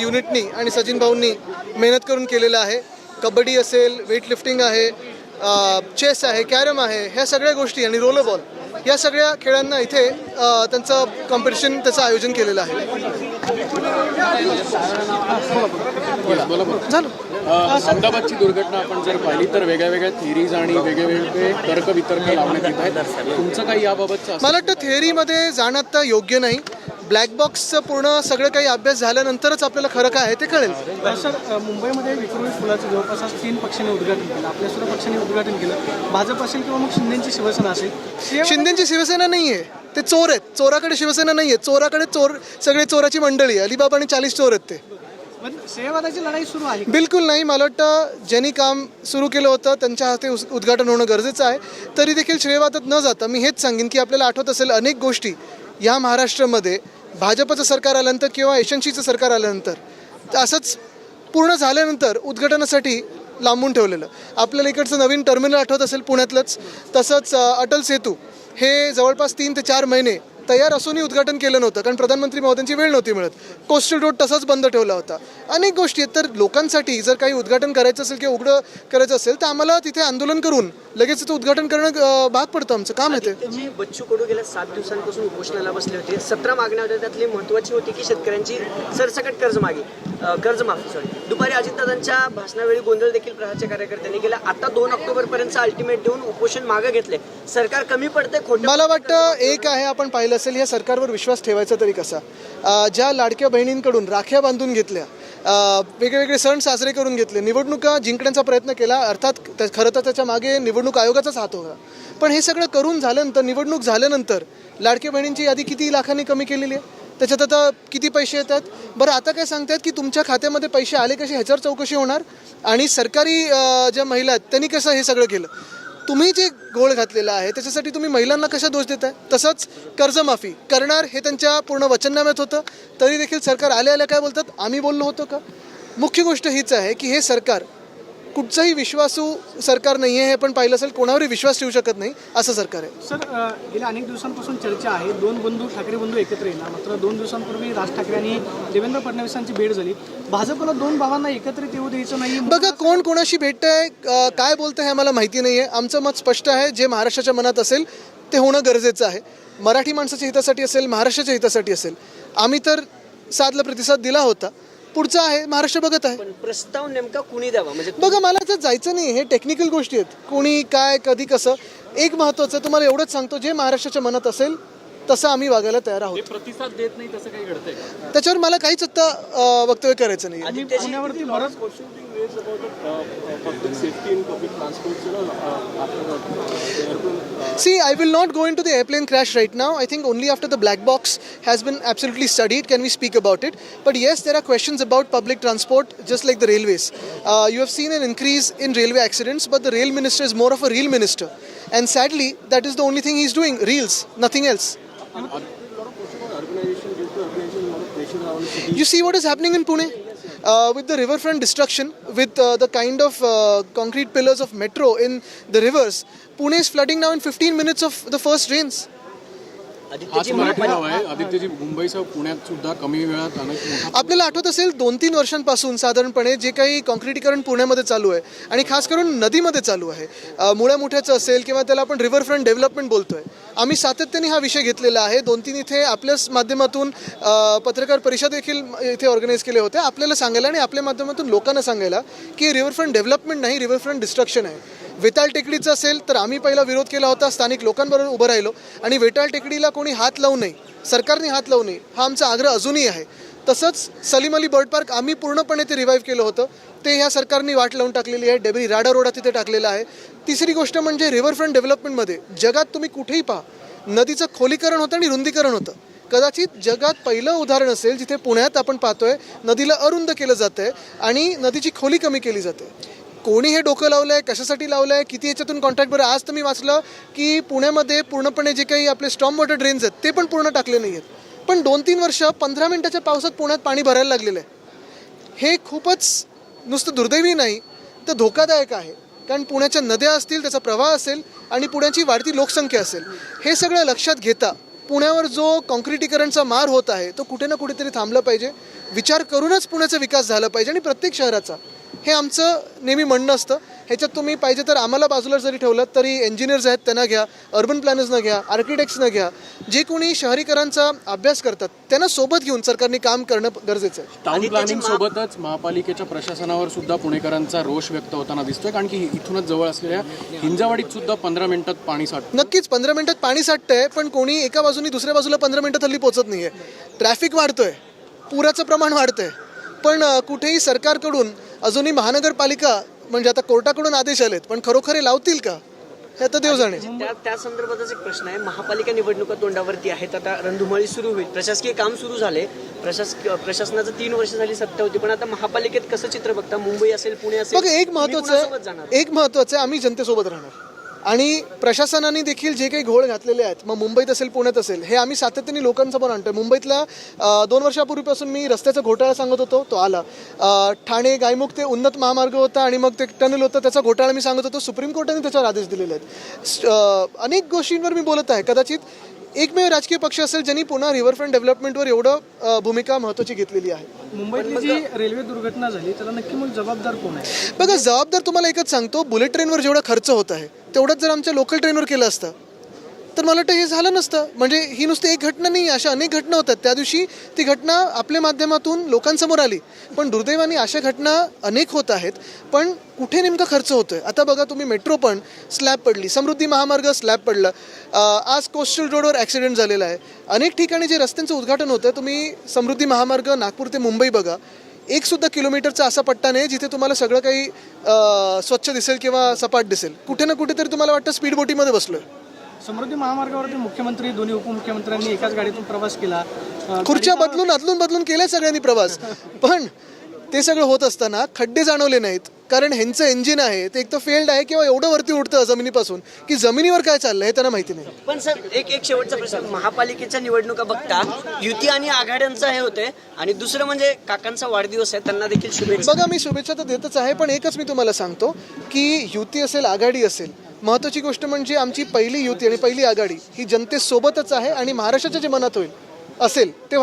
युनिटनी आणि सचिन भाऊंनी मेहनत करून केलेलं आहे. कबड्डी असेल वेट लिफ्टिंग आहे चेस आहे कॅरम आहे ह्या सगळ्या गोष्टी आणि रोलर बॉल या सगळ्या खेळांना इथे त्यांचं कॉम्पिटिशन त्याचं आयोजन केलेलं आहे. झालं अहमदाबादची दुर्घटना आपण जर पाहिली तर वेगळ्या वेगळ्या थिरीज आणि वेगळे वेगळे तर्क वितर्क लावण्यात येत आहेत. तुमचं काही याबाबतचं असं मला वाटतं थेअरीमध्ये जाणं आता योग्य नाही. ब्लॅक बॉक्सचं पूर्ण सगळं काही अभ्यास झाल्यानंतरच आपल्याला खरं काय आहे ते कळेल. सर मुंबईमध्ये विक्रोळी फुलाचं जवळपास आज तीन पक्षांनी उद्घाटन केलं. आपल्या सुद्धा पक्षांनी उद्घाटन केलं. भाजप असेल किंवा मग शिंदेची शिवसेना असेल शिंदेची शिवसेना नाही आहे ते चोर आहेत. चोराकडे शिवसेना नाही आहे चोराकडे चोर सगळे चोराची मंडळी आहे. अलिबाब आणि चाळीस चोर आहेत ते. श्रेयवादाची लढाई सुरू आहे बिलकुल नाही. मला वाटतं ज्यांनी काम सुरू केलं होतं त्यांच्या हाते उद्घाटन होणं गरजेचं आहे. तरी देखील श्रेयवादात न जाता मी हेच सांगेन की आपल्याला आठवत असेल अनेक गोष्टी या महाराष्ट्रामध्ये. भाजपचं सरकार आल्यानंतर किंवा एशनशीचं सरकार आल्यानंतर असंच पूर्ण झाल्यानंतर उद्घाटनासाठी लांबून ठेवलेलं. आपल्याला इकडचं नवीन टर्मिनल आठवत असेल पुण्यातलंच तसंच अटल सेतू. हे जवळपास तीन ते चार महिने तयार असूनही उद्घाटन केलं नव्हतं कारण प्रधानमंत्री महोदयांची वेळ नव्हती मिळत. कोस्टल रोड तसाच बंद ठेवला होता. अनेक गोष्टी आहेत तर लोकांसाठी जर काही उद्घाटन करायचं असेल किंवा उघडं करायचं असेल तर आम्हाला तिथे आंदोलन करून लगेच तिथं उद्घाटन करणं भाग पडतं आमचं काम आहे ते. त्याची बच्चू कडू गेल्या सात दिवसांपासून उपोषणाला बसले होते. सतरा मागण्या होत्या त्यातली महत्वाची होती की शेतकऱ्यांची सरसकट कर्जमागी अ, कर्जमाफी सॉरी दुपारी अजितदादांच्या भाषणावेळी गोंधळ देखील प्रहारच्या कार्यकर्त्यांनी केला. आता दोन ऑक्टोबर पर्यंत अल्टिमेट देऊन उपोषण मागे घेतले सरकार कमी पडते खोटं मला वाटतं एक आहे आपण पाहिलं असेल या सरकारवर विश्वास ठेवायचा तरी कसा? ज्या लाडक्या बहिणींकडून राख्या बांधून घेतल्या वेगवेगळे सण साजरे करून घेतले निवडणुका जिंकण्याचा प्रयत्न केला अर्थात त्या- खरं तर त्याच्यामागे निवडणूक आयोगाचाच हात होता. पण हे सगळं करून झाल्यानंतर निवडणूक झाल्यानंतर लाडक्या बहिणींची यादी किती लाखांनी कमी केलेली आहे? त्याच्यात आता किती पैसे येतात? बरं आता काय सांगतात की तुमच्या खात्यामध्ये पैसे आले कसे? ह्याच्यावर चौकशी होणार? आणि सरकारी ज्या महिला आहेत त्यांनी कसं हे सगळं केलं? तुम्ही जे गोळ घातलेला आहे त्याच्यासाठी तुम्ही महिलांना कशा दोष देताय? तसंच कर्जमाफी करणार हे त्यांच्या पूर्ण वचननाम्यात होतं. तरी देखील सरकार आले आल्या काय बोलतात? आम्ही बोललो होतो का? मुख्य गोष्ट हीच आहे की हे सरकार कुठचंही विश्वासू सरकार नाही आहे हे आपण पाहिलं असेल कोणावरही विश्वास ठेवू शकत नाही असं सरकार आहे. सर गेल्या अनेक दिवसांपासून चर्चा आहे. दोन बंधू ठाकरे बंधू एकत्र येणार. मात्र दोन दिवसांपूर्वी राज ठाकरे आणि देवेंद्र फडणवीसांची भेट झाली. भाजपला दोन भावांना एकत्रित येऊ द्यायचं नाही बघा कोण कोणाशी भेटतंय काय बोलतंय हे आम्हाला माहिती नाही आहे आमचं मत स्पष्ट आहे जे महाराष्ट्राच्या मनात असेल ते होणं गरजेचं आहे. मराठी माणसाच्या हितासाठी असेल महाराष्ट्राच्या हितासाठी असेल. आम्ही तर साधला प्रतिसाद दिला होता. पुढचा आहे महाराष्ट्र बघत आहे. पण प्रस्ताव नेमका कुणी द्यावा? म्हणजे बघा मला तर जायचं नाही हे टेक्निकल गोष्टी आहेत. कोणी काय कधी कसं. एक महत्त्वाचं तुम्हाला एवढंच सांगतो जे महाराष्ट्राच्या मनात असेल तसं आम्ही वागायला तयार आहोत. प्रतिसाद देत नाही तसं काही घडतंय त्याच्यावर मला काहीच आता वक्तव्य करायचं नाही see I will not go into the airplane crash right now I think only after the black box has been absolutely studied can we speak about it but yes there are questions about public transport just like the railways you have seen an increase in railway accidents but the rail minister is more of a reel minister and sadly that is the only thing is doing reels nothing else You see what is happening in Pune? Uh, with the riverfront destruction, with uh, the kind of uh, concrete pillars of metro in the rivers, Pune is flooding now in 15 minutes of the first rains. हाच आदित्यजी मराठी गाव आहे. आदित्यजी मुंबईसह पुण्यात सुद्धा कमी वेळात अनेक आपल्याला आठवत असेल दोन तीन वर्षांपासून साधारणपणे जे काही कॉन्क्रिटीकरण पुण्यामध्ये चालू आहे आणि खास करून नदीमध्ये चालू आहे. मुळ्या मुठ्याचं असेल किंवा त्याला आपण रिव्हरफ्रंट डेव्हलपमेंट बोलतोय. आम्ही सातत्याने हा विषय घेतलेला आहे. दोन तीन इथे आपल्याच माध्यमातून पत्रकार परिषद देखील इथे ऑर्गनाईज केले होते. आपल्याला सांगायला आणि आपल्या माध्यमातून लोकांना सांगायला की रिव्हरफ्रंट डेव्हलपमेंट नाही रिव्हरफ्रंट डिस्ट्रक्शन आहे. वेताळ टेकडीचं असेल तर आम्ही पहिला विरोध केला होता स्थानिक लोकांबरोबर उभं राहिलो. आणि वेताळ टेकडीला कोणी हात लावू नये सरकारने हात लावू नये हा आमचा आग्रह अजूनही आहे. तसंच सलीम अली बर्ड पार्क आम्ही पूर्णपणे ते रिवाईव्ह केलं होतं. ते ह्या सरकारने वाट लावून टाकलेली आहे डेबरी राडा रोडा तिथे टाकलेला आहे. तिसरी गोष्ट म्हणजे रिव्हरफ्रंट डेव्हलपमेंटमध्ये जगात तुम्ही कुठेही पहा नदीचं खोलीकरण होतं आणि रुंदीकरण होतं. कदाचित जगात पहिलं उदाहरण असेल जिथे पुण्यात आपण पाहतोय नदीला अरुंद केलं जातं आहे आणि नदीची खोली कमी केली जाते. कोणी हे डोकं लावलं आहे कशासाठी लावलं आहे किती याच्यातून कॉन्ट्रॅक्ट बरं? आज तुम्ही वाचलं की पुण्यामध्ये पूर्णपणे जे काही आपले स्टॉम वॉटर ड्रेन्स आहेत ते पण पूर्ण टाकले नाही आहेत पण दोन तीन वर्ष पंधरा मिनटाच्या पावसात पुण्यात पाणी भरायला लागलेलं आहे. हे खूपच नुसतं दुर्दैवी नाही तर धोकादायक आहे. कारण पुण्याच्या नद्या असतील त्याचा प्रवाह असेल आणि पुण्याची वाढती लोकसंख्या असेल. हे सगळं लक्षात घेता पुण्यावर जो कॉन्क्रिटीकरणचा मार होत आहे तो कुठे ना कुठेतरी थांबला पाहिजे. विचार करूनच पुण्याचा विकास झाला पाहिजे आणि प्रत्येक शहराचा. हे आमचं नेहमी म्हणणं असतं. ह्याच्यात तुम्ही पाहिजे तर आम्हाला बाजूला जरी ठेवलं तरी इंजिनियर्स आहेत त्यांना घ्या. अर्बन प्लॅनर्सना घ्या आर्किटेक्ट्सना घ्या. जे कोणी शहरीकरांचा अभ्यास करतात त्यांना सोबत घेऊन सरकारने काम करणं गरजेचं आहे. टाउन प्लॅनिंग सोबतच महापालिकेच्या प्रशासनावर सुद्धा पुणेकरांचा रोष व्यक्त होताना दिसतोय कारण की इथूनच जवळ असलेल्या हिंजावाडीत सुद्धा पंधरा मिनिटात पाणी साठ नक्कीच पंधरा मिनिटात पाणी साठतंय पण कोणी एका बाजूनी दुसऱ्या बाजूला पंधरा मिनिटात हल्ली पोचत नाहीये. ट्रॅफिक वाढतोय. पुराचं प्रमाण वाढतंय. पण कुठेही सरकारकडून अजूनही महानगरपालिका म्हणजे आता कोर्टाकडून आदेश आलेत पण खरोखर हे लावतील का? हे आता देव जाणे. त्या त्या संदर्भातच एक प्रश्न आहे. महापालिका निवडणुका तोंडावरती आहेत. आता रणधुमाळी सुरू होईल. प्रशासकीय काम सुरू झाले. प्रशास प्रशासनाचं तीन वर्ष झाली सत्ता होती. पण आता महापालिकेत कसं चित्र बघता? मुंबई असेल पुणे असेल बघा एक महत्वाचं एक महत्वाचं आहे आम्ही जनतेसोबत राहणार. आणि प्रशासनाने देखील जे काही घोळ घातलेले आहेत मग मुंबईत असेल पुण्यात असेल हे आम्ही सातत्याने लोकांसमोर आणतोय. मुंबईतल्या अं, दोन वर्षापूर्वीपासून मी रस्त्याचा घोटाळा सांगत होतो तो आला. ठाणे गायमुख ते उन्नत महामार्ग होता आणि मग ते टनल होतं त्याचा घोटाळा मी सांगत होतो. सुप्रीम कोर्टाने त्याच्यावर आदेश दिलेले आहेत. अनेक गोष्टींवर मी बोलत आहे. कदाचित एकमेव राजकीय पक्ष असेल ज्यांनी पुन्हा रिव्हरफ्रंट डेव्हलपमेंटवर एवढं भूमिका महत्त्वाची घेतलेली आहे. मुंबईतली जी रेल्वे दुर्घटना झाली त्याला नक्की मग जबाबदार कोण आहे? बघा जबाबदार तुम्हाला एकच सांगतो बुलेट ट्रेनवर जेवढा खर्च होत आहे तेवढंच जर आमच्या लोकल ट्रेनवर केलं असतं तर मला वाटतं हे झालं नसतं. म्हणजे ही नुसती एक घटना नाही अशा अनेक घटना होतात. त्या दिवशी ती घटना आपल्या माध्यमातून लोकांसमोर आली. पण दुर्दैवाने अशा घटना अनेक होत आहेत. पण कुठे नेमका खर्च होतो आहे आता बघा तुम्ही मेट्रो पण स्लॅब पडली. समृद्धी महामार्ग स्लॅब पडलं. आज कोस्टल रोडवर ॲक्सिडेंट झालेला आहे. अनेक ठिकाणी जे रस्त्यांचं उद्घाटन होतं तुम्ही समृद्धी महामार्ग नागपूर ते मुंबई बघा. एक सुद्धा किलोमीटरचा असा पट्टा नाही जिथे तुम्हाला सगळं काही स्वच्छ दिसेल किंवा सपाट दिसेल. कुठे ना कुठेतरी तुम्हाला वाटतं स्पीड बोटीमध्ये बसलोय. समृद्धी महामार्गावरती मुख्यमंत्री दोन्ही उपमुख्यमंत्र्यांनी एकाच गाडीतून प्रवास केला. खुर्च्या बदलून अदलून बदलून केलाय सगळ्यांनी प्रवास. पण ते सगळं होत असताना खड्डे जाणवले नाहीत. कारण ह्यांचं इंजिन आहे ते एक तर फेल्ड आहे किंवा एवढं वरती उडतं जमिनीपासून की जमिनीवर काय चाललंय हे त्यांना माहिती नाही. पण सर एक एक शेवटचा प्रश्न. महापालिकेच्या निवडणुका बघता युती आणि आघाड्यांचं हे होते आणि दुसरं म्हणजे काकांचा वाढदिवस आहे त्यांना देखील शुभेच्छा. बघा मी शुभेच्छा तर देतच आहे पण एकच मी तुम्हाला सांगतो की युती असेल आघाडी असेल महत्वाची गोष्ट म्हणजे आमची पहिली युती आणि पहिली आघाडी ही जनतेसोबतच आहे आणि महाराष्ट्राच्या जे मनात होईल असेल ते